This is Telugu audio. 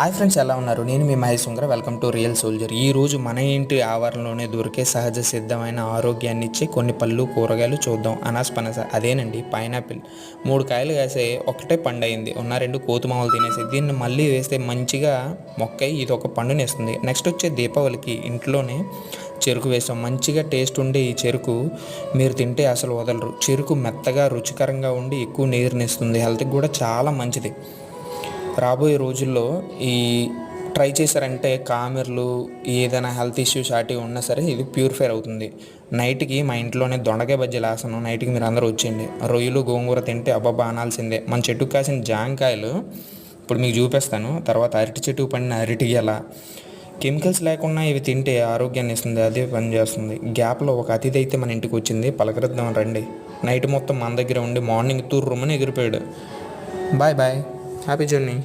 హాయ్ ఫ్రెండ్స్ ఎలా ఉన్నారు? నేను మీ Mahesh Sungara welcome to real soldier. ఈ రోజు మన ఇంటి ఆవరణలోనే దొరికే సహజ సిద్ధమైన ఆరోగ్యాన్ని ఇచ్చే కొన్ని పళ్ళు కూరగాయలు చూద్దాం. అనాస్ పనస అదేనండి పైనాపిల్. మూడు కాయలు కాసే ఒకటే పండు అయింది. ఉన్న రెండు కోతుమావులు తినేసి దీన్ని మళ్ళీ వేస్తే మంచిగా మొక్కై ఇది ఒక పండుని ఇస్తుంది నెక్స్ట్ వచ్చే దీపావళికి ఇంట్లోనే చెరుకు వేసాం మంచిగా టేస్ట్ ఉండే ఈ చెరుకు మీరు తింటే అసలు వదలరు. చెరుకు మెత్తగా రుచికరంగా ఉండి ఎక్కువ నీరునిస్తుంది హెల్త్కి కూడా చాలా మంచిది. రాబోయే రోజుల్లో ఈ ట్రై చేశారంటే కామెర్లు ఏదైనా హెల్త్ ఇష్యూస్ అటు ఉన్నా సరే ఇది ప్యూరిఫైర్ అవుతుంది. నైట్కి మా ఇంట్లోనే దొండకాయ బజ్జీలు వేస్తాను. నైట్కి మీరు అందరూ వచ్చేయండి. రొయ్యలు గోంగూర తింటే అబ్బాబా అనాల్సిందే. మన చెట్టుకు కాసిన జాంకాయలు ఇప్పుడు మీకు చూపిస్తాను. తర్వాత అరటి చెట్టుకు పండిన అరటి గెల. కెమికల్స్ లేకుండా ఇవి తింటే ఆరోగ్యాన్ని ఇస్తుంది అదే పనిచేస్తుంది గ్యాప్లో ఒక అతిథి అయితే మన ఇంటికి వచ్చింది. పలకరిద్దాం రండి. నైట్ మొత్తం మన దగ్గర ఉండి మార్నింగ్ తూర్రుమని ఎగిరిపోయాడు. Bye bye. Happy journey.